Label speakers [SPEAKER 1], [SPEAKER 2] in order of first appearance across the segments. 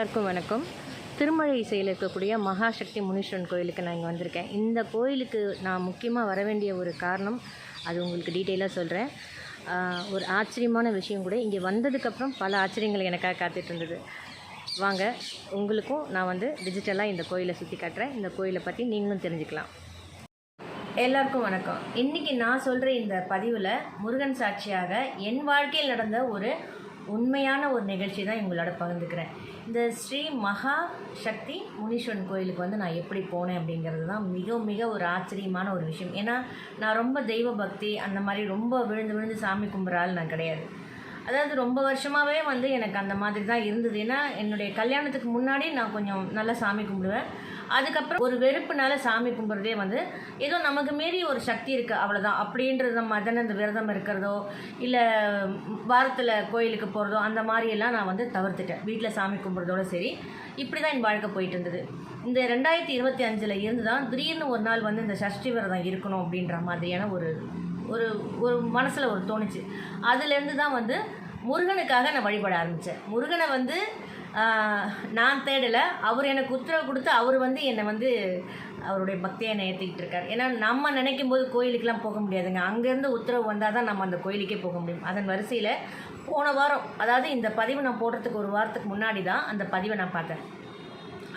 [SPEAKER 1] எல்லாருக்கும் வணக்கம். திருமலை இசையில் இருக்கக்கூடிய மகாசக்தி முனீஸ்வரன் கோயிலுக்கு நான் இங்கே வந்திருக்கேன். இந்த கோயிலுக்கு நான் முக்கியமாக வர வேண்டிய ஒரு காரணம் அது உங்களுக்கு டீட்டெயிலாக சொல்கிறேன் ஒரு ஆச்சரியமான விஷயம் கூட இங்கே வந்ததுக்கப்புறம் பல ஆச்சரியங்கள் எனக்காக காத்துட்டு இருந்தது. வாங்க உங்களுக்கும் நான் வந்து டிஜிட்டலாக இந்த கோயிலை சுற்றி காட்டுறேன். இந்த கோயிலை பற்றி நீங்களும் தெரிஞ்சுக்கலாம். எல்லாருக்கும் வணக்கம். இன்றைக்கி நான் சொல்கிற இந்த பதிவில் முருகன் சாட்சியாக என் வாழ்க்கையில் நடந்த ஒரு உண்மையான ஒரு நிகழ்ச்சி தான் உங்களோட பகிர்ந்துக்கிறேன். இந்த ஸ்ரீ மகா சக்தி முனீஸ்வரன் கோயிலுக்கு வந்து நான் எப்படி போனேன் அப்படிங்கிறது தான் மிக மிக ஒரு ஆச்சரியமான ஒரு விஷயம். ஏன்னா நான் ரொம்ப தெய்வ பக்தி அந்த மாதிரி ரொம்ப விழுந்து விழுந்து சாமி கும்பிட்றாள் நான் கிடையாது. அதாவது ரொம்ப வருஷமாகவே வந்து எனக்கு அந்த மாதிரி தான் இருந்தது. ஏன்னா என்னுடைய கல்யாணத்துக்கு முன்னாடி நான் கொஞ்சம் நல்லா சாமி கும்பிடுவேன். அதுக்கப்புறம் ஒரு வெறுப்புனால சாமி கும்பிட்றதே வந்து ஏதோ நமக்கு மீறி ஒரு சக்தி இருக்குது அவ்வளோதான் அப்படின்றது மாதிரி இந்த விரதம் இருக்கிறதோ இல்லை வாரத்தில் கோயிலுக்கு போகிறதோ அந்த மாதிரியெல்லாம் நான் வந்து தவிர்த்துட்டேன். வீட்டில் சாமி கும்பிட்றதோட சரி இப்படி தான் என் வாழ்க்கை போயிட்டு இருந்தது இந்த ரெண்டாயிரத்தி இருபத்தி அஞ்சில் இருந்து தான் திடீர்னு ஒரு நாள் வந்து இந்த சஷ்டி விரதம் இருக்கணும் அப்படின்ற மாதிரியான ஒரு ஒரு ஒரு மனசில் ஒரு தோணுச்சு. அதுலேருந்து தான் வந்து முருகனுக்காக நான் வழிபட ஆரம்பித்தேன் முருகனை வந்து நான் தேடலை. அவர் எனக்கு உத்தரவு கொடுத்து அவர் வந்து என்னை வந்து அவருடைய பக்தியை என்னை ஏற்றிக்கிட்டு இருக்கார். ஏன்னா நம்ம நினைக்கும் போது கோயிலுக்கெலாம் போக முடியாதுங்க. அங்கேருந்து உத்தரவு வந்தால் தான் நம்ம அந்த கோயிலுக்கே போக முடியும். அதன் வரிசையில் போன வாரம் அதாவது இந்த பதிவு நான் போடுறதுக்கு ஒரு வாரத்துக்கு முன்னாடி தான் அந்த பதிவை நான் பார்த்தேன்.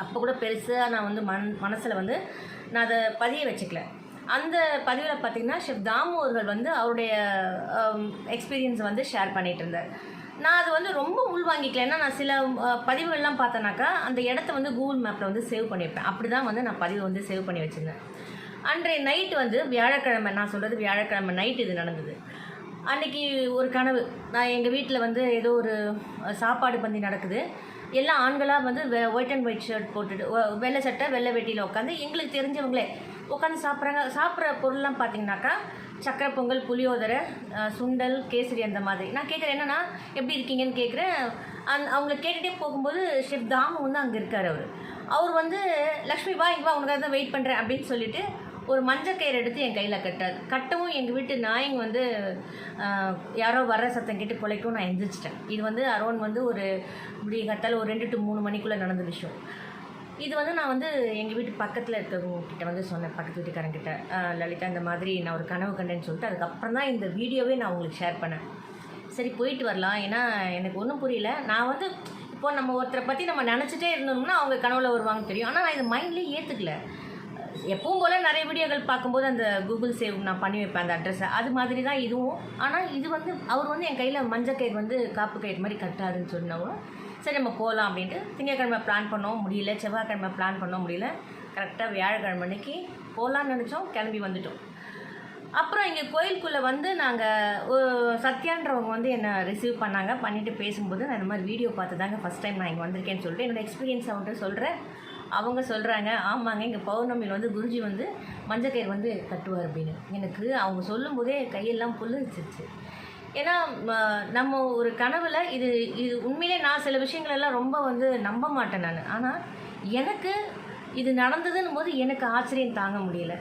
[SPEAKER 1] அப்போ கூட பெருசாக நான் வந்து மன் மனசில் வந்து நான் அதை பதிய வச்சுக்கல. அந்த பதிவில் பார்த்திங்கன்னா ஷெஃப் தாமு அவர்கள் வந்து அவருடைய எக்ஸ்பீரியன்ஸ் வந்து ஷேர் பண்ணிகிட்டு இருந்தார். நான் அது வந்து ரொம்ப உள்வாங்கிக்கல ஏன்னா நான் சில பதிவுகள்லாம் பார்த்தேனாக்கா அந்த இடத்த வந்து கூகுள் மேப்பில் வந்து சேவ் பண்ணியிருப்பேன். அப்படி தான் வந்து நான் பதிவு வந்து சேவ் பண்ணி வச்சுருந்தேன். அன்றைய நைட்டு வந்து வியாழக்கிழமை நான் சொல்கிறது வியாழக்கிழமை நைட் இது நடந்தது. அன்னைக்கு ஒரு கனவு. நான் எங்கள் வீட்டில் வந்து ஏதோ ஒரு சாப்பாடு பந்தி நடக்குது. எல்லா ஆண்களாக வந்து வெ ஒயிட் அண்ட் ஒயிட் ஷர்ட் போட்டுட்டு வெள்ளை சட்டை வெள்ளை வெட்டியில் உட்காந்து எங்களுக்கு தெரிஞ்சவங்களே உட்காந்து சாப்பிட்றாங்க. சாப்பிட்ற பொருள்லாம் பார்த்தீங்கன்னாக்கா சக்கரை பொங்கல் புளியோதரை சுண்டல் கேசரி அந்த மாதிரி. நான் கேட்குறேன் என்னன்னா எப்படி இருக்கீங்கன்னு கேட்குறேன் அந் அவங்கள கேட்டுகிட்டே போகும்போது ஷெஃப் தாமு வந்து அங்கே இருக்கார் அவர். அவர் வந்து லக்ஷ்மி வா இங்கே வா உனக்காக தான் வெயிட் பண்ணுறேன் அப்படின்னு சொல்லிட்டு ஒரு மஞ்சள் கயிறு எடுத்து என் கையில் கட்டார் கட்டவும் எங்கள் வீட்டு நாயங்க வந்து யாரோ வர்ற சத்தம் கேட்டு பிழைக்கும் நான் எந்திரிச்சிட்டேன். இது வந்து அரௌண்ட் வந்து ஒரு இப்படி கத்தால் ஒரு ரெண்டு டு மூணு மணிக்குள்ளே நடந்த விஷயம். இது வந்து நான் வந்து எங்கள் வீட்டு பக்கத்தில் இருக்கிறவங்க கிட்ட வந்து சொன்னேன் பக்கத்து வீட்டுக்காரங்கிட்ட. லலிதா இந்த மாதிரி நான் ஒரு கனவு கண்டேன்னு சொல்லிட்டு அதுக்கப்புறம் தான் இந்த வீடியோவே நான் உங்களுக்கு ஷேர் பண்ணேன். சரி போயிட்டு வரலாம். ஏன்னா எனக்கு ஒன்றும் புரியல. நான் வந்து இப்போ நம்ம ஒருத்தரை பற்றி நம்ம நினச்சிட்டே இருந்தோம்னா அவங்க கனவுல வருவாங்க தெரியும். ஆனால் நான் இது மைண்ட்லேயே ஏற்றுக்கல எப்பவும் போல் நிறைய வீடியோக்கள் பார்க்கும்போது அந்த கூகுள் சேவ் நான் பண்ணி வைப்பேன் அந்த அட்ரஸை அது மாதிரி தான் இதுவும். ஆனால் இது வந்து அவர் வந்து என் கையில் மஞ்சள் கயிறு வந்து காப்பு கயிறு மாதிரி கட்டாதுன்னு சொன்னவங்க சரி நம்ம போகலாம் அப்படின்ட்டு திங்கக்கிழமை பிளான் பண்ணோம் முடியல செவ்வாய்க்கிழமை பிளான் பண்ண முடியல. கரெக்டாக வியாழக்கிழமை அன்னைக்கு போகலான்னு நினச்சோம் கிளம்பி வந்துட்டோம். அப்புறம் இங்கே கோயிலுக்குள்ளே வந்து நாங்கள் சத்யான்றவங்க வந்து என்னை ரிசீவ் பண்ணாங்க. பண்ணிவிட்டு பேசும்போது நான் இந்த மாதிரி வீடியோ பார்த்து தாங்க ஃபஸ்ட் டைம் நான் இங்கே வந்திருக்கேன்னு சொல்லிட்டு என்னோடய எக்ஸ்பீரியன்ஸ் அவன்கிட்ட சொல்கிறேன் அவங்க சொல்கிறாங்க ஆமாங்க இங்கே பௌர்ணமியில் வந்து குருஜி வந்து மஞ்சக்கயிறு வந்து கட்டுவார் அப்படின்னு. எனக்கு அவங்க சொல்லும்போதே கையெல்லாம் புல்லுச்சிருச்சு ஏன்னா நம்ம ஒரு கனவில் இது இது உண்மையிலே நான் சில விஷயங்களெல்லாம் ரொம்ப வந்து நம்ப மாட்டேன் நான். ஆனால் எனக்கு இது நடந்ததுன்னு போது எனக்கு ஆச்சரியம் தாங்க முடியல.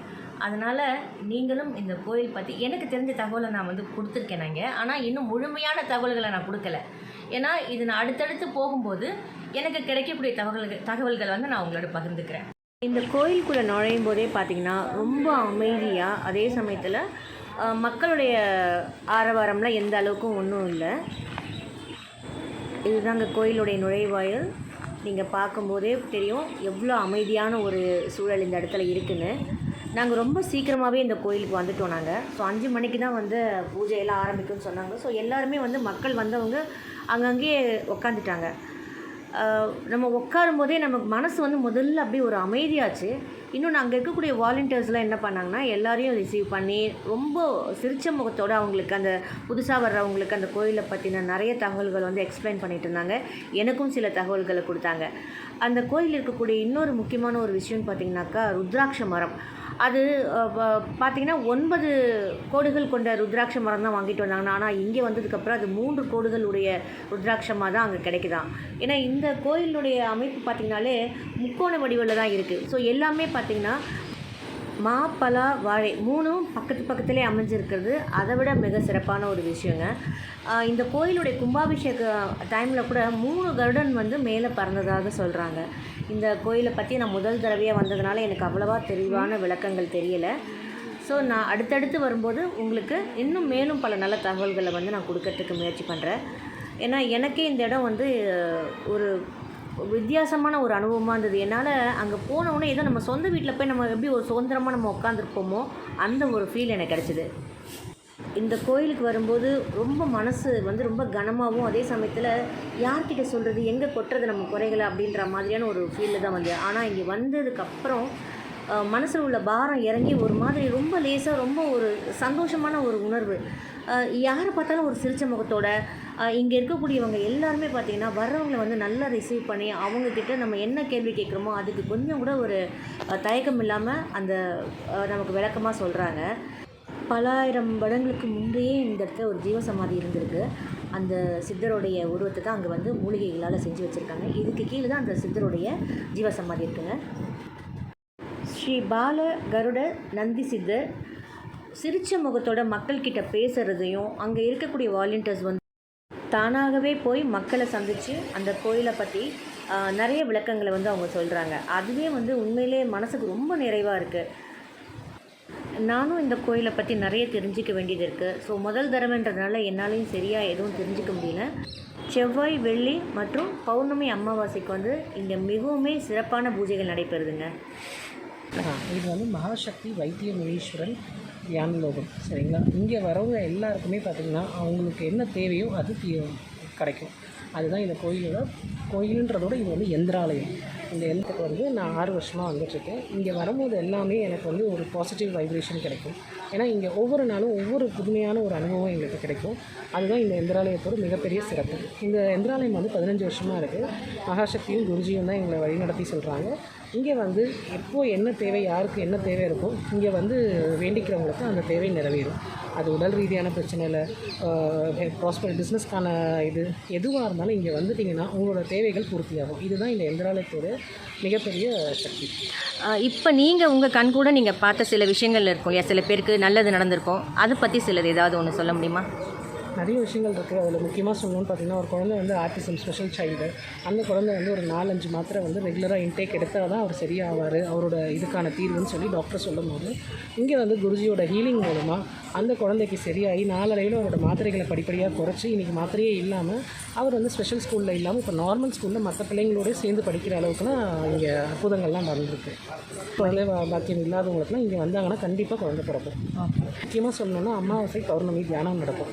[SPEAKER 1] அதனால் நீங்களும் இந்த கோயில் பற்றி எனக்கு தெரிஞ்ச தகவலை நான் வந்து கொடுத்துருக்கேன் நாங்கள் ஆனால் இன்னும் முழுமையான தகவல்களை நான் கொடுக்கல. ஏன்னா இது நான் அடுத்தடுத்து போகும்போது எனக்கு கிடைக்கக்கூடிய தகவல்கள் தகவல்கள் வந்து நான் உங்களோட பகிர்ந்துக்கிறேன். இந்த கோயிலுக்குள்ளே நுழையும் போதே பார்த்தீங்கன்னா ரொம்ப அமைதியாக அதே சமயத்தில் மக்களுடைய ஆரவாரம்லாம் எந்த அளவுக்கும் ஒன்றும் இல்லை. இதுதாங்க கோயிலுடைய நுழைவாயில். நீங்கள் பார்க்கும்போதே தெரியும் எவ்வளோ அமைதியான ஒரு சூழல் இந்த இடத்துல இருக்குன்னு. நாங்கள் ரொம்ப சீக்கிரமாகவே இந்த கோயிலுக்கு வந்துட்டோம் நாங்கள் ஸோ அஞ்சு மணிக்கு தான் வந்து பூஜையெல்லாம் ஆரம்பிக்கும்னு சொன்னாங்க. ஸோ எல்லாருமே வந்து மக்கள் வந்தவங்க அங்கங்கேயே உக்காந்துட்டாங்க. நம்ம உட்காரும் போதே நமக்கு மனசு வந்து முதல்ல அப்படியே ஒரு அமைதியாச்சு. இன்னொன்று அங்கே இருக்கக்கூடிய வாலண்டியர்ஸ்லாம் என்ன பண்ணாங்கன்னா எல்லாரையும் ரிசீவ் பண்ணி ரொம்ப சிரிச்ச முகத்தோடு அவங்களுக்கு அந்த புதுசாக வர்றவங்களுக்கு அந்த கோயிலை பற்றின நிறைய தகவல்கள் வந்து எக்ஸ்பிளைன் பண்ணிட்டு இருந்தாங்க. எனக்கும் சில தகவல்களை கொடுத்தாங்க. அந்த கோயில் இருக்கக்கூடிய இன்னொரு முக்கியமான ஒரு விஷயம்னு பார்த்திங்கனாக்கா ருத்ராட்ச மரம். அது பார்த்தீங்கன்னா ஒன்பது கோடுகள் கொண்ட ருத்ராட்ச மரம் தான் வாங்கிட்டு வந்தாங்க. ஆனால் இங்கே வந்ததுக்கப்புறம் அது மூன்று கோடுகளுடைய ருத்ராட்சமாக தான் அங்கே கிடைக்குதான். ஏன்னா இந்த கோயிலுடைய அமைப்பு பார்த்திங்கனாலே முக்கோண வடிவில் தான் இருக்குது ஸோ எல்லாமே பார்த்திங்கன்னா மா பலா வாழை மூணும் பக்கத்து பக்கத்துலேயே அமைஞ்சிருக்கிறது. அதை விட மிக சிறப்பான ஒரு விஷயங்க. இந்த கோயிலுடைய கும்பாபிஷேக டைமில் கூட மூணு கருடன் வந்து மேலே பறந்ததாக சொல்கிறாங்க இந்த கோயிலை பற்றி நான் முதல் தடவையாக வந்ததுனால எனக்கு அவ்வளோவா தெளிவான விளக்கங்கள் தெரியலை. ஸோ நான் அடுத்தடுத்து வரும்போது உங்களுக்கு இன்னும் மேலும் பல நல்ல தகவல்களை வந்து நான் கொடுக்கறதுக்கு முயற்சி பண்ணுறேன் ஏன்னா எனக்கே இந்த இடம் வந்து ஒரு வித்தியாசமான ஒரு அனுபவமாக இருந்தது. என்னால் அங்கே போனவுடனே ஏதோ நம்ம சொந்த வீட்டில் போய் நம்ம எப்படி ஒரு சுதந்திரமாக நம்ம உட்காந்துருப்போமோ அந்த ஒரு ஃபீல் எனக்கு கிடச்சிது. இந்த கோயிலுக்கு வரும்போது ரொம்ப மனசு வந்து ரொம்ப கனமாகவும் அதே சமயத்தில் யார்கிட்ட சொல்கிறது எங்கே கொட்டுறது நம்ம குறைகளை அப்படின்ற மாதிரியான ஒரு ஃபீலில் தான் வந்தேன். ஆனால் இங்கே வந்ததுக்கப்புறம் மனசில் உள்ள பாரம் இறங்கி ஒரு மாதிரி ரொம்ப லேசாக ரொம்ப ஒரு சந்தோஷமான ஒரு உணர்வு. யாரை பார்த்தாலும் ஒரு சிரிச்ச முகத்தோட இங்கே இருக்கக்கூடியவங்க எல்லாருமே பார்த்திங்கன்னா வர்றவங்களை வந்து நல்லா ரிசீவ் பண்ணி அவங்கக்கிட்ட நம்ம என்ன கேள்வி கேட்குறோமோ அதுக்கு கொஞ்சம் கூட ஒரு தயக்கம் இல்லாமல் அந்த நமக்கு விளக்கமாக சொல்கிறாங்க பலாயிரம் வருடங்களுக்கு முந்தையே இந்த இடத்துல ஒரு ஜீவசமாதி இருந்திருக்கு. அந்த சித்தருடைய உருவத்தை தான் அங்கே வந்து மூலிகைகளால் செஞ்சு வச்சுருக்காங்க. இதுக்கு கீழே தான் அந்த சித்தருடைய ஜீவசமாதி இருக்குங்க. ஸ்ரீ பால கருட நந்தி சித்தர். சிரிச்ச முகத்தோட மக்கள்கிட்ட பேசுகிறதையும் அங்கே இருக்கக்கூடிய வாலண்டியர்ஸ் வந்து தானாகவே போய் மக்களை சந்தித்து அந்த கோயிலை பற்றி நிறைய விளக்கங்களை வந்து அவங்க சொல்கிறாங்க அதுவே வந்து உண்மையிலே மனசுக்கு ரொம்ப நிறைவாக இருக்குது நானும் இந்த கோயிலை பற்றி நிறைய தெரிஞ்சுக்க வேண்டியது இருக்குது ஸோ முதல் தடவைன்றதுனால என்னாலையும் சரியாக எதுவும் தெரிஞ்சுக்க முடியல. செவ்வாய் வெள்ளி மற்றும் பௌர்ணமி அமாவாசைக்கு வந்து இங்கே மிகவுமே சிறப்பான பூஜைகள் நடைபெறுதுங்க.
[SPEAKER 2] இது வந்து மகாசக்தி வைத்திய முனீஸ்வரன் தியான லோகம் சரிங்களா? இங்கே வரவங்க எல்லாருக்குமே பார்த்திங்கன்னா அவங்களுக்கு என்ன தேவையோ அது தீ- கிடைக்கும். அதுதான் இந்த கோயிலோட கோயிலுன்றதோட இது வந்து எந்திராலயம். இந்த எந்திரத்துக்கு வந்து நான் ஆறு வருஷமாக வந்துட்டுருக்கேன் இங்கே வரும்போது எல்லாமே எனக்கு வந்து ஒரு பாசிட்டிவ் வைப்ரேஷன் கிடைக்கும். ஏன்னா இங்கே ஒவ்வொரு நாளும் ஒவ்வொரு புதுமையான ஒரு அனுபவம் எங்களுக்கு கிடைக்கும். அதுதான் இந்த எந்திராலயத்தோட மிகப்பெரிய சிறப்பு. இந்த எந்திராலயம் வந்து பதினஞ்சு வருஷமாக இருக்குது மகாசக்தியும் குருஜியும் தான் எங்களை வழிநடத்தி சொல்கிறாங்க இங்கே வந்து எப்போ என்ன தேவை யாருக்கு என்ன தேவை இருக்கோ இங்கே வந்து வேண்டிக்கிறவங்களுக்கு அந்த தேவை நிறைவேறும். அது உடல் ரீதியான பிரச்சனை இல்லை ப்ராஸ்பர் பிஸ்னஸ்க்கான இது எதுவாக இருந்தாலும் இங்கே வந்துட்டிங்கன்னா உங்களோட தேவைகள் பூர்த்தியாகும். இதுதான் இந்த எந்திராலயத்தோட மிகப்பெரிய சக்தி.
[SPEAKER 1] இப்போ நீங்கள் உங்கள் கண் கூட நீங்கள் பார்த்த சில விஷயங்கள் இருக்கும். இல்லையா சில பேருக்கு நல்லது நடந்திருக்கும். அதை பற்றி சிலது ஏதாவது ஒன்று சொல்ல முடியுமா?
[SPEAKER 2] நிறைய விஷயங்கள் இருக்குது அதில் முக்கியமாக சொல்லணும்னு பார்த்தீங்கன்னா ஒரு குழந்தை வந்து ஆர்டிசம் ஸ்பெஷல் சைல்டு அந்த குழந்தை வந்து ஒரு நாலஞ்சு மாத்திரை வந்து ரெகுலராக இன்டேக் எடுத்தால் தான் அவர் சரியாவார். அவரோட இதுக்கான தீர்வுன்னு சொல்லி டாக்டர் சொல்லும்போது இங்கே வந்து குருஜியோட ஹீலிங் மூலமாக அந்த குழந்தைக்கு சரியாகி நாளடைவில் அவரோட மாத்திரைகளை படிப்படியாக குறைச்சி இன்றைக்கி மாத்திரையே இல்லாமல் அவர் வந்து ஸ்பெஷல் ஸ்கூலில் இல்லாமல் இப்போ நார்மல் ஸ்கூலில் மற்ற பிள்ளைங்களோட சேர்ந்து படிக்கிற அளவுக்குலாம் இங்கே அற்புதங்கள்லாம் நடந்திருக்கு. குழந்தை பாக்கியம் இல்லாதவங்களுக்குலாம் இங்கே வந்தாங்கன்னா கண்டிப்பாக குழந்தை பிறக்கும். முக்கியமாக சொல்லணும்னா அமாவாசை பௌர்ணமி தியானம் நடக்கும்.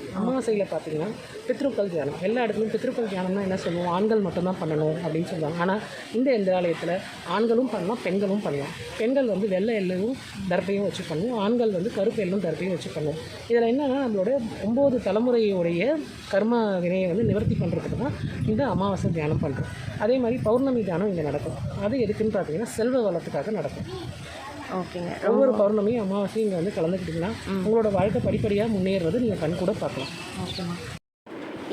[SPEAKER 2] சைடில் பார்த்தீங்கன்னா பித்ருக்கள் தியானம். எல்லா இடத்துலையும் பித்ருக்கள் தியானம்னா என்ன சொல்லுவோம்? ஆண்கள் மட்டும்தான் பண்ணணும் அப்படின்னு சொல்லுவாங்க. ஆனால் இந்த எந்திராலயத்தில் ஆண்களும் பண்ணலாம் பெண்களும் பண்ணலாம். பெண்கள் வந்து வெள்ளை எள்ளும் தர்ப்பையும் வச்சு பண்ணுவோம் ஆண்கள் வந்து கருப்பு எல்லும் தர்ப்பையும் வச்சு பண்ணுவோம் இதில் என்னென்னா நம்மளோட ஒம்பது தலைமுறையுடைய கர்ம வினையை வந்து நிவர்த்தி பண்ணுறதுக்கு தான் இந்த அமாவாசை தியானம் பண்ணுறோம் அதே மாதிரி பௌர்ணமி தியானம் இங்கே நடக்கும். அது எதுக்குன்னு பார்த்தீங்கன்னா செல்வ வளத்துக்காக நடக்கும்.
[SPEAKER 1] ஓகேங்க.
[SPEAKER 2] ஒவ்வொரு பௌர்ணமியும் அமாவாசையும் இங்கே வந்து கலந்துக்கிட்டிங்கன்னா உங்களோட வாழ்க்கை படிப்படியாக முன்னேறது நீங்கள் கண் கூட பார்க்கலாம்.
[SPEAKER 1] ஓகேம்மா.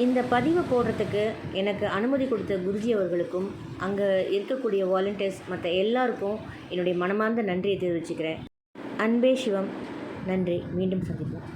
[SPEAKER 1] இந்த பதிவை போடுறதுக்கு எனக்கு அனுமதி கொடுத்த குருஜி அவர்களுக்கும் அங்கே இருக்கக்கூடிய வாலண்டியர்ஸ் மற்ற எல்லாருக்கும் என்னுடைய மனமார்ந்த நன்றியை தெரிவிச்சுக்கிறேன். அன்பே சிவம். நன்றி. மீண்டும் சந்திப்போம்.